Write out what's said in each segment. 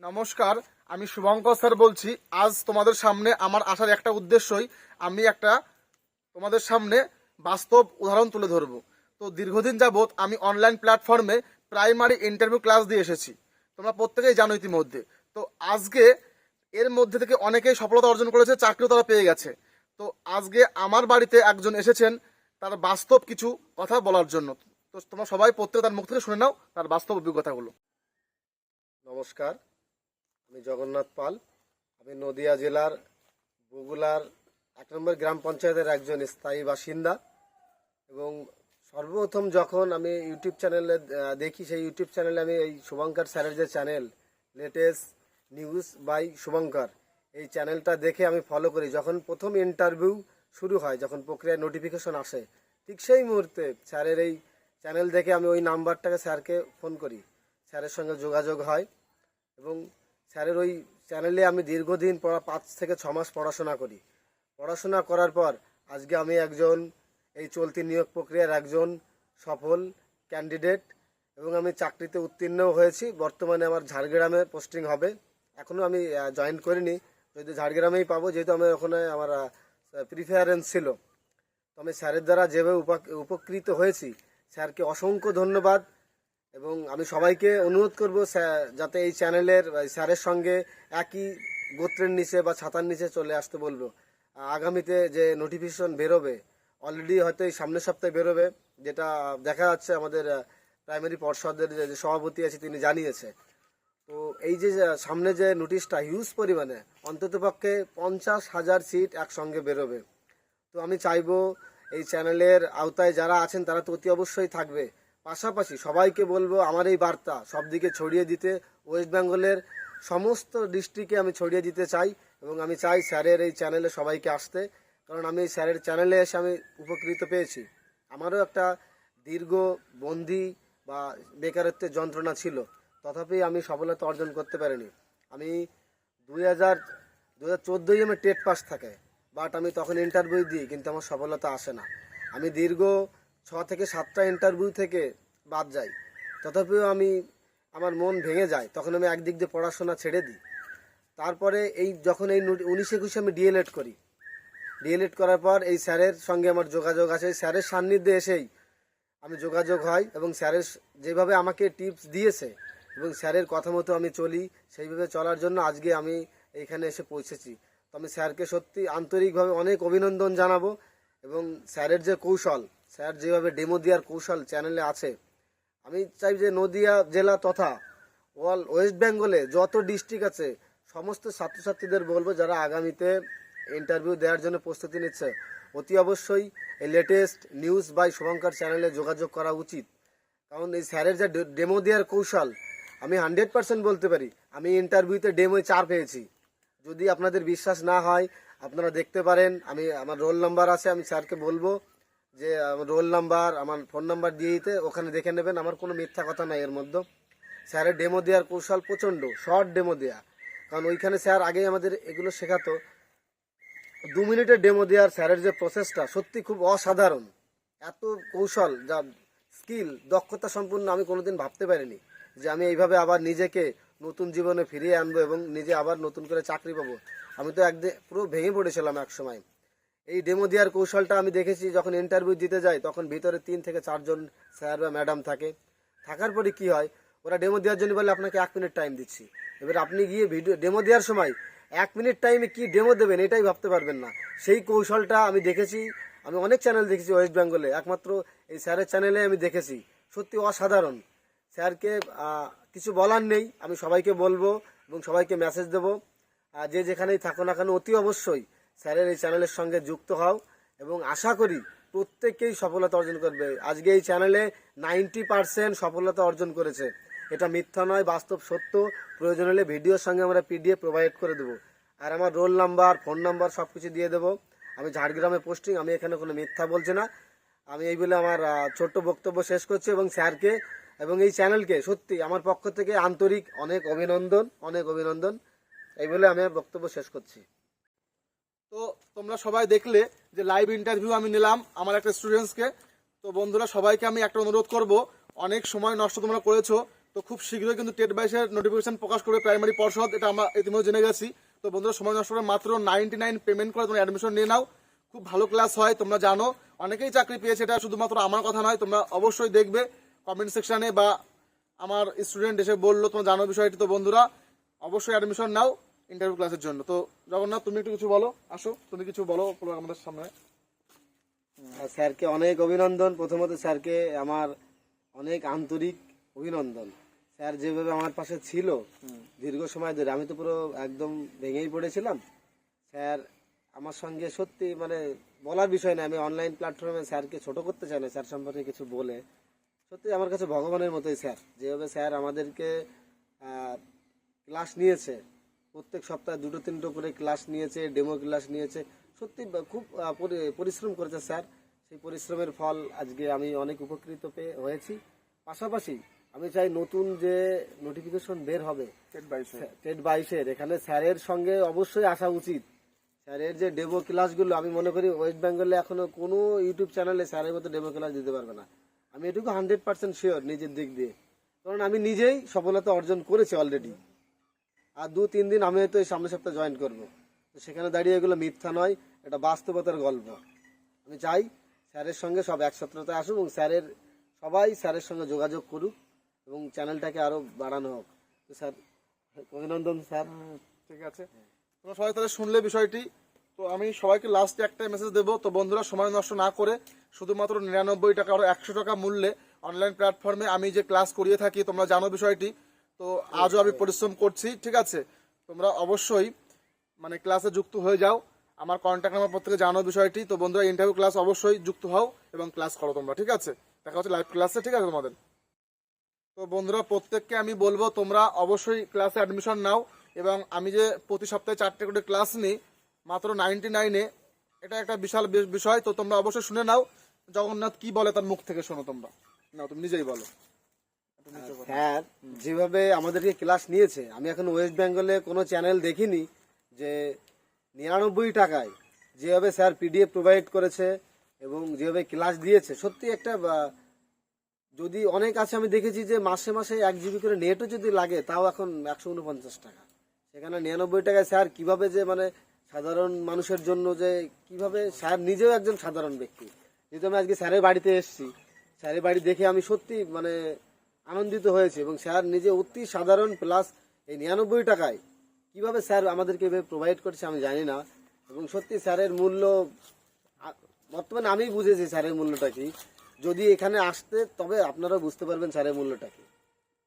নমস্কার, আমি শুভঙ্কর স্যার বলছি। আজ তোমাদের সামনে আমার আসার একটা উদ্দেশ্যই, আমি একটা তোমাদের সামনে বাস্তব উদাহরণ তুলে ধরবো। তো দীর্ঘদিন যাবৎ আমি অনলাইন প্ল্যাটফর্মে প্রাইমারি ইন্টারভিউ ক্লাস দিয়ে এসেছি। তোমরা প্রত্যেকেই জানো ইতিমধ্যে। তো আজকে এর মধ্যে থেকে অনেকেই সফলতা অর্জন করেছে, চাকরিও তারা পেয়ে গেছে। তো আজকে আমার বাড়িতে একজন এসেছেন তার বাস্তব কিছু কথা বলার জন্য। তো তোমরা সবাই প্রত্যেকে তার মুখ থেকে শুনে নাও, তার বাস্তব অভিজ্ঞতাগুলো। নমস্কার আমি জগন্নাথ পাল। আমি নদিয়া জেলার বগুলার এক নম্বর গ্রাম পঞ্চায়েতের একজন স্থায়ী বাসিন্দা। এবং সর্বপ্রথম যখন আমি ইউটিউব চ্যানেলে দেখি সেই ইউটিউব চ্যানেলে আমি এই শুভঙ্কর স্যারের যে channel latest news by Shubhankar, এই চ্যানেলটা দেখে আমি ফলো করি। যখন প্রথম ইন্টারভিউ শুরু হয়, যখন প্রক্রিয়ার নোটিফিকেশন আসে, ঠিক সেই মুহূর্তে স্যারের এই চ্যানেল দেখে আমি ওই নাম্বারটাকে স্যারকে ফোন করি। স্যারের সঙ্গে যোগাযোগ হয় এবং স্যারের ওই চ্যানেলে আমি দীর্ঘদিন পড়া পাঁচ থেকে ছ মাস পড়াশোনা করি। পড়াশোনা করার পর আজকে আমি একজন এই চলতি নিয়োগ প্রক্রিয়ার একজন সফল ক্যান্ডিডেট এবং আমি চাকরিতে উত্তীর্ণও হয়েছি। বর্তমানে আমার ঝাড়গ্রামে পোস্টিং হবে। এখনও আমি জয়েন করিনি। যদি ঝাড়গ্রামেই পাবো, যেহেতু আমি ওখানে আমার প্রিফারেন্স ছিল। তো আমি স্যারের দ্বারা যেভাবে উপাক- উপকৃত হয়েছি, স্যারকে অসংখ্য ধন্যবাদ। এবং আমি সবাইকে অনুরোধ করব যাতে এই চ্যানেলের স্যারের সঙ্গে একই গোত্রের নিচে বা ছাতার নিচে চলে আসতে বলব। আগামীতে যে নোটিফিকেশন বেরোবে অলরেডি হয়তো এই সামনের সপ্তাহে বেরোবে, যেটা দেখা যাচ্ছে আমাদের প্রাইমারি পর্ষদের যে সভাপতি আছে তিনি জানিয়েছে। তো এই যে সামনে যে নোটিশটা হিউজ পরিমাণে অন্ততপক্ষে পঞ্চাশ হাজার সিট একসঙ্গে বেরোবে। তো আমি চাইব এই চ্যানেলের আওতায় যারা আছেন, তারা তো অতি অবশ্যই থাকবে। পাশাপাশি সবাইকে বলব আমার এই বার্তা সব দিকে ছড়িয়ে দিতে। ওয়েস্ট বেঙ্গলের সমস্ত ডিস্ট্রিক্টে আমি ছড়িয়ে দিতে চাই এবং আমি চাই স্যারের এই চ্যানেলে সবাইকে আসতে। কারণ আমি এই স্যারের চ্যানেলে এসে আমি উপকৃত পেয়েছি। আমারও একটা দীর্ঘ বন্দি বা বেকারত্বের যন্ত্রণা ছিল। তথাপি আমি সফলতা অর্জন করতে পারিনি। আমি দুই হাজার দু হাজার চোদ্দোই আমার টেট পাস থাকে। বাট আমি তখন ইন্টারভিউ দিই, কিন্তু আমার সফলতা আসে না। আমি দীর্ঘ ছ থেকে সাতটা ইন্টারভিউ থেকে বাদ যাই। তথাপিও আমি, আমার মন ভেঙে যায়, তখন আমি একদিক দিয়ে পড়াশোনা ছেড়ে দিই। তারপরে এই যখন এই উনিশ একুশে আমি ডিএলএড করি। ডিএলএড করার পর এই স্যারের সঙ্গে আমার যোগাযোগ আছে স্যারের সান্নিধ্যে এসেই আমি যোগাযোগ হয় এবং স্যারের যেভাবে আমাকে টিপস দিয়েছে এবং স্যারের কথা মতো আমি চলি, সেইভাবে চলার জন্য আজকে আমি এইখানে এসে পৌঁছেছি। তো আমি স্যারকে সত্যি আন্তরিকভাবে অনেক অভিনন্দন জানাব এবং স্যারের যে কৌশল স্যার, যেভাবে ডেমো দেওয়ার কৌশল চ্যানেলে আছে, আমি চাই যে নদিয়া জেলা তথা অল ওয়েস্ট বেঙ্গলে যত ডিস্ট্রিক্ট আছে, সমস্ত ছাত্রছাত্রীদের বলব যারা আগামীতে ইন্টারভিউ দেওয়ার জন্য প্রস্তুতি নিচ্ছে, অতি অবশ্যই এই লেটেস্ট নিউজ বাই শুভঙ্কর চ্যানেলে যোগাযোগ করা উচিত। কারণ এই স্যারের যে ডেমো দেওয়ার কৌশল, আমি হান্ড্রেড পার্সেন্ট বলতে পারি, আমি ইন্টারভিউতে ডেমোয় চার পেয়েছি। যদি আপনাদের বিশ্বাস না হয়, আপনারা দেখতে পারেন, আমি, আমার রোল নাম্বার আছে, আমি স্যারকে বলব যে, আমার রোল নাম্বার, আমার ফোন নাম্বার দিয়ে দিতে, ওখানে দেখে নেবেন, আমার কোনো মিথ্যা কথা নাই এর মধ্যে। স্যারের ডেমো দেওয়ার কৌশল প্রচণ্ড শর্ট ডেমো দেওয়া কারণ ওইখানে স্যার আগেই আমাদের এগুলো শেখাতো। দু মিনিটের ডেমো দেওয়ার স্যারের যে প্রসেসটা সত্যি খুব অসাধারণ। এত কৌশল, যা স্কিল দক্ষতা সম্পূর্ণ আমি কোনোদিন ভাবতে পারিনি যে আমি এইভাবে আবার নিজেকে নতুন জীবনে ফিরিয়ে আনব এবং নিজে আবার নতুন করে চাকরি পাবো। আমি তো একদিন পুরো ভেঙে পড়েছিলাম এক সময় এই ডেমো দেওয়ার কৌশলটা আমি দেখেছি, যখন ইন্টারভিউ দিতে যাই তখন ভিতরে তিন থেকে চারজন স্যার বা ম্যাডাম থাকে। থাকার পরে কি হয়, ওরা ডেমো দেওয়ার জন্য বলে আপনাকে এক মিনিট টাইম দিচ্ছি। এবার আপনি গিয়ে ভিডিও ডেমো দেওয়ার সময় এক মিনিট টাইমে কি ডেমো দেবেন, এটাই ভাবতে পারবেন না। সেই কৌশলটা আমি দেখেছি, আমি অনেক চ্যানেল দেখেছি ওয়েস্ট বেঙ্গলে একমাত্র এই স্যারের চ্যানেলে আমি দেখেছি। সত্যি অসাধারণ। স্যারকে কিছু বলার নেই, আমি সবাইকে বলব এবং সবাইকে মেসেজ দেবো। যে যেখানেই থাকো না কেন, অতি অবশ্যই স্যারের এই চ্যানেলের সঙ্গে যুক্ত হও এবং আশা করি প্রত্যেককেই সফলতা অর্জন করবে। আজকে এই চ্যানেলে নাইনটি পার্সেন্ট সফলতা অর্জন করেছে। এটা মিথ্যা নয়, বাস্তব সত্য। প্রয়োজন হলে ভিডিওর সঙ্গে আমরা পিডিএফ প্রোভাইড করে দেবো। আর আমার রোল নাম্বার, ফোন নাম্বার সব কিছু দিয়ে দেবো। আমি ঝাড়গ্রামে পোস্টিং আমি এখানে কোনো মিথ্যা বলছি না। আমি এই বলে আমার ছোট্ট বক্তব্য শেষ করছি এবং স্যারকে এবং এই চ্যানেলকে সত্যি আমার পক্ষ থেকে আন্তরিক অনেক অভিনন্দন অনেক অভিনন্দন। এই বলে আমি বক্তব্য শেষ করছি। তো তোমরা সবাই দেখলে যে লাইভ ইন্টারভিউ আমি নিলাম আমার একটা স্টুডেন্টসকে তো বন্ধুরা, সবাইকে আমি একটা অনুরোধ করব, অনেক সময় নষ্ট তোমরা করেছ, তো খুব শীঘ্রই কিন্তু টেট বাইশের নোটিফিকেশন প্রকাশ করবে প্রাইমারি পর্ষদ, এটা আমরা ইতিমধ্যে জেনে গেছি। তো বন্ধুরা, সময় নষ্ট করে মাত্র নাইনটি নাইন পেমেন্ট করে তোমরা অ্যাডমিশন নিয়ে নাও। খুব ভালো ক্লাস হয়, তোমরা জানো। অনেকেই চাকরি পেয়েছে, এটা শুধুমাত্র আমার কথা নয়, তোমরা অবশ্যই দেখবে কমেন্ট সেকশনে বা আমার স্টুডেন্ট এসে বলল, তোমরা জানো বিষয়টি। তো বন্ধুরা, অবশ্যই অ্যাডমিশন নাও। ইন্টারভিউ ক্লাসের জন্য। তো জগন্নাথ, তুমি একটু কিছু বলো? আসো, তুমি কিছু বলো আমাদের সামনে। স্যারকে অনেক অভিনন্দন। প্রথমত স্যারকে আমার অনেক আন্তরিক অভিনন্দন। স্যার যেভাবে আমার পাশে ছিল দীর্ঘ সময় ধরে, আমি তো পুরো একদম ভেঙেই পড়েছিলাম। স্যার আমার সঙ্গে সত্যি মানে বলার বিষয় না, আমি অনলাইন প্ল্যাটফর্মে স্যারকে ছোট করতে চাই না, স্যার সম্পর্কে কিছু বলে। সত্যি আমার কাছে ভগবানের মতোই, স্যার। যেভাবে স্যার আমাদেরকে ক্লাস নিয়েছে প্রত্যেক সপ্তাহে দুটো তিনটো করে ক্লাস নিয়েছে ডেমো ক্লাস নিয়েছে। সত্যি খুব পরিশ্রম করেছে স্যার। সেই পরিশ্রমের ফল আজকে আমি অনেক উপকৃত পেয়ে হয়েছি। পাশাপাশি আমি চাই নতুন যে নোটিফিকেশন বের হবে টেট বাইশে টেট বাইশের এখানে স্যারের সঙ্গে অবশ্যই আসা উচিত। স্যারের যে ডেমো ক্লাসগুলো আমি মনে করি ওয়েস্ট বেঙ্গলে এখনও কোনো ইউটিউব চ্যানেলে স্যারের মতো ডেমো ক্লাস দিতে পারবে না। আমি এটুকু হান্ড্রেড পার্সেন্ট শিওর নিজের দিক দিয়ে। কারণ আমি নিজেই সফলতা অর্জন করেছি অলরেডি আর দু, তিন দিন আমি হয়তো এই সামনের সপ্তাহে জয়েন করব। তো সেখানে দাঁড়িয়ে এগুলো মিথ্যা নয়, এটা বাস্তবতার গল্প। আমি চাই স্যারের সঙ্গে সব একসত্রতায় আসুক এবং স্যারের সবাই স্যারের সঙ্গে যোগাযোগ করুক এবং চ্যানেলটাকে আরও বাড়ানো হোক। তো স্যার, অভিনন্দন স্যার। ঠিক আছে। তোমরা সবাই তাহলে শুনলে বিষয়টি। তো আমি সবাইকে লাস্টে একটা মেসেজ দেবো। তো বন্ধুরা, সময় নষ্ট না করে শুধুমাত্র নিরানব্বই টাকা আরও একশো টাকা মূল্যে অনলাইন প্ল্যাটফর্মে আমি যে ক্লাস করিয়ে থাকি, তোমরা জানো বিষয়টি। তো আজও আমি পরিশ্রম করছি, ঠিক আছে? তোমরা অবশ্যই মানে ক্লাসে যুক্ত হয়ে যাও। আমার কন্ট্যাক্ট নাম্বার প্রত্যেকে জানো বিষয়টি। তো বন্ধুরা ইন্টারভিউ ক্লাস অবশ্যই যুক্ত হও এবং ক্লাস করো তোমরা, ঠিক আছে? দেখা হচ্ছে লাইভ ক্লাসে ঠিক আছে তোমাদের? তো বন্ধুরা, প্রত্যেককে আমি বলব, তোমরা অবশ্যই ক্লাসে অ্যাডমিশন নাও এবং আমি যে প্রতি সপ্তাহে চারটে করে ক্লাস নিই, মাত্র নাইনটি নাইনে এটা একটা বিশাল বিষয়। তো তোমরা অবশ্যই শুনে নাও। জগন্নাথ কি বলে তার মুখ থেকে শোনো তোমরা। নাও, তুমি নিজেই বলো। স্যার যেভাবে আমাদেরকে ক্লাস নিয়েছে, আমি এখন ওয়েস্ট বেঙ্গলে কোনো চ্যানেল দেখিনি যে নিরানব্বই টাকায় যেভাবে স্যার পিডিএফ প্রোভাইড করেছে এবং যেভাবে ক্লাস দিয়েছে, সত্যি একটা যদি অনেক আছে, আমি দেখেছি যে মাসে মাসে এক জিবি করে নেটও যদি লাগে, তাও এখন একশো উনপঞ্চাশ টাকা। সেখানে নিরানব্বই টাকায় স্যার কীভাবে যে মানে সাধারণ মানুষের জন্য যে কীভাবে স্যার নিজেও একজন সাধারণ ব্যক্তি। যেহেতু আমি আজকে স্যারের বাড়িতে এসেছি স্যারের বাড়ি দেখে আমি সত্যি মানে আনন্দিত হয়েছে এবং স্যার নিজে অতি সাধারণ প্লাস এই নিরানব্বই টাকায় কীভাবে স্যার আমাদেরকে এভাবে প্রোভাইড করছে আমি জানি না। এবং সত্যি স্যারের মূল্য, বর্তমানে আমি বুঝেছি স্যারের মূল্যটা কি। যদি এখানে আসতে, তবে আপনারাও বুঝতে পারবেন স্যারের মূল্যটা কি।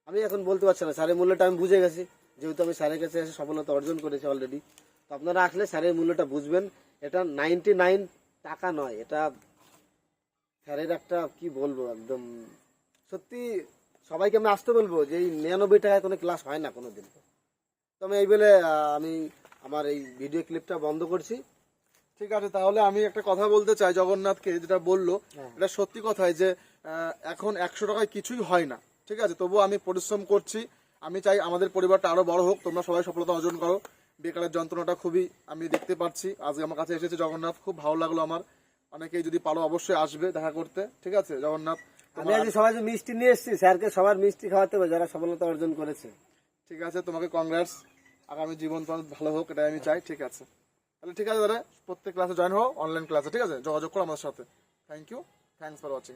আমি এখন বলতে পারছি না, স্যারের মূল্যটা আমি বুঝে গেছি। যেহেতু আমি স্যারের কাছে এসে সফলতা অর্জন করেছি অলরেডি তো আপনারা আসলে স্যারের মূল্যটা বুঝবেন। এটা নাইনটি নাইন টাকা নয়, এটা স্যারের একটা কি বলব, একদম সত্যি সবাইকে আমি আসতে বলব যে এই নিরানব্বই টাকায় কোনো ক্লাস হয় না কোনোদিন। তো আমি এই বলে আমি আমার এই ভিডিও ক্লিপটা বন্ধ করছি। ঠিক আছে তাহলে আমি একটা কথা বলতে চাই জগন্নাথকে যেটা বলল। এটা সত্যি কথাই যে এখন একশো টাকায় কিছুই হয় না। ঠিক আছে তবুও আমি পরিশ্রম করছি। আমি চাই আমাদের পরিবারটা আরও বড় হোক তোমরা সবাই সফলতা অর্জন করো। বেকারের যন্ত্রণাটা খুবই আমি দেখতে পাচ্ছি। আজকে আমার কাছে এসেছে জগন্নাথ খুব ভালো লাগল আমার। অনেকেই যদি পারো অবশ্যই আসবে দেখা করতে। ঠিক আছে জগন্নাথ। আমি আজ সবাই যে মিষ্টি নিয়ে এসেছি স্যারকে সবার মিষ্টি খাওয়াতে হবে যারা সফলতা অর্জন করেছে। ঠিক আছে তোমাকে কংগ্রেস আগামী জীবন তোমার ভালো হোক এটাই আমি চাই ঠিক আছে। তাহলে ঠিক আছে দাদা প্রত্যেক ক্লাসে জয়েন হও অনলাইন ক্লাসে ঠিক আছে? যোগাযোগ করো আমার সাথে। Thank you thanks for watching